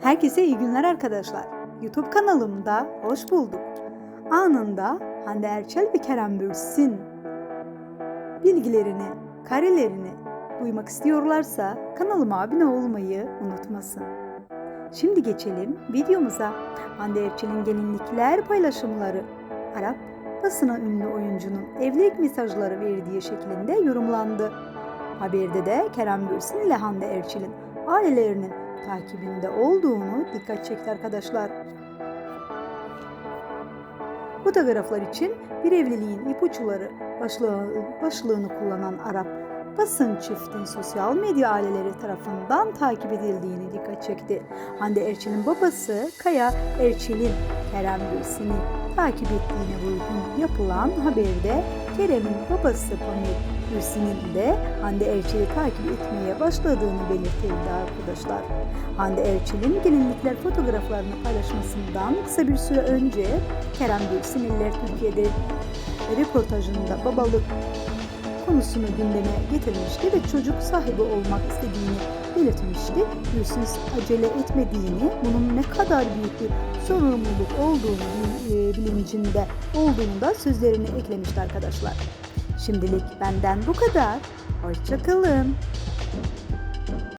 Herkese iyi günler arkadaşlar. YouTube kanalımda hoş bulduk. Anında Hande Erçel ve Kerem Bürsin bilgilerini, karelerini duymak istiyorlarsa kanalıma abone olmayı unutmasın. Şimdi geçelim videomuza. Hande Erçel'in gelinlikler paylaşımları Arap basına ünlü oyuncunun evlilik mesajları verdiği şeklinde yorumlandı. Haberde de Kerem Bürsin ile Hande Erçel'in ailelerinin takibinde olduğunu dikkat çekti arkadaşlar. Fotoğraflar için bir evliliğin ipuçları başlığı, başlığını kullanan Arap basın çiftin sosyal medya aileleri tarafından takip edildiğini dikkat çekti. Hande Erçel'in babası Kaya Erçel'in Kerem Bürsin'i takip ettiğine vurgun yapılan haberde Kerem'in babası Pamir Bürsin'in de Hande Erçel'i takip etmeye başladığını belirtildi arkadaşlar. Hande Erçel'in gelinlikler fotoğraflarını paylaşmasından kısa bir süre önce Kerem Bürsin iller Türkiye'de reportajında babalık konusunu gündeme getirmişti ve çocuk sahibi olmak istediğini belirtmişti. Bürsin acele etmediğini, bunun ne kadar büyük bir sorumluluk olduğunu e, bilincinde olduğunu da sözlerine eklemişti arkadaşlar. Şimdilik benden bu kadar. Hoşçakalın.